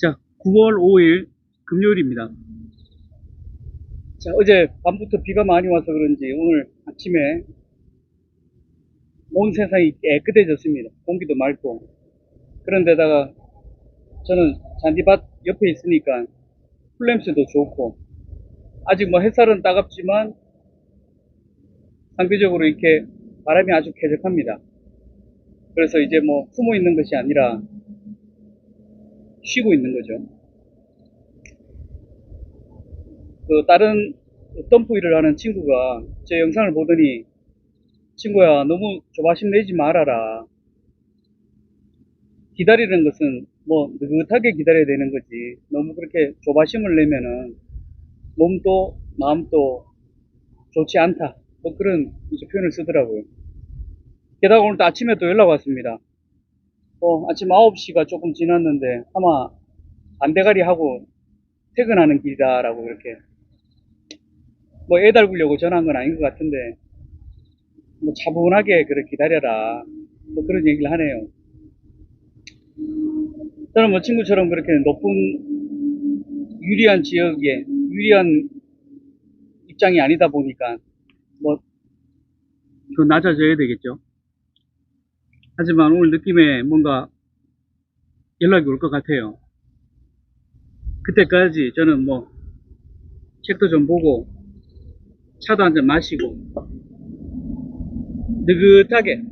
자, 9월 5일 금요일입니다. 자, 어제 밤부터 비가 많이 와서 그런지 오늘 아침에 온 세상이 깨끗해졌습니다. 공기도 맑고. 그런데다가 저는 잔디밭 옆에 있으니까 풀냄새도 좋고 아직 뭐 햇살은 따갑지만 상대적으로 이렇게 바람이 아주 쾌적합니다. 그래서 이제 뭐 숨어 있는 것이 아니라 쉬고 있는 거죠. 그 다른 덤프 일을 하는 친구가 제 영상을 보더니 친구야 너무 조바심 내지 말아라. 기다리는 것은 뭐 느긋하게 기다려야 되는 거지. 너무 그렇게 조바심을 내면은 몸도 마음도 좋지 않다. 뭐 그런 이제 표현을 쓰더라고요. 게다가 오늘 또 아침에 또 연락 왔습니다. 어, 아침 9시가 조금 지났는데 아마 반대가리 하고 퇴근하는 길이다라고 그렇게 뭐 애달구려고 전화한 건 아닌 것 같은데 뭐 차분하게 그렇게 기다려라 뭐 그런 얘기를 하네요. 저는 뭐 친구처럼 그렇게 높은 유리한 지역에 유리한 입장이 아니다 보니까 뭐 더 낮아져야 되겠죠. 하지만 오늘 느낌에 뭔가 연락이 올 것 같아요. 그때까지 저는 뭐 책도 좀 보고 차도 한 잔 마시고 느긋하게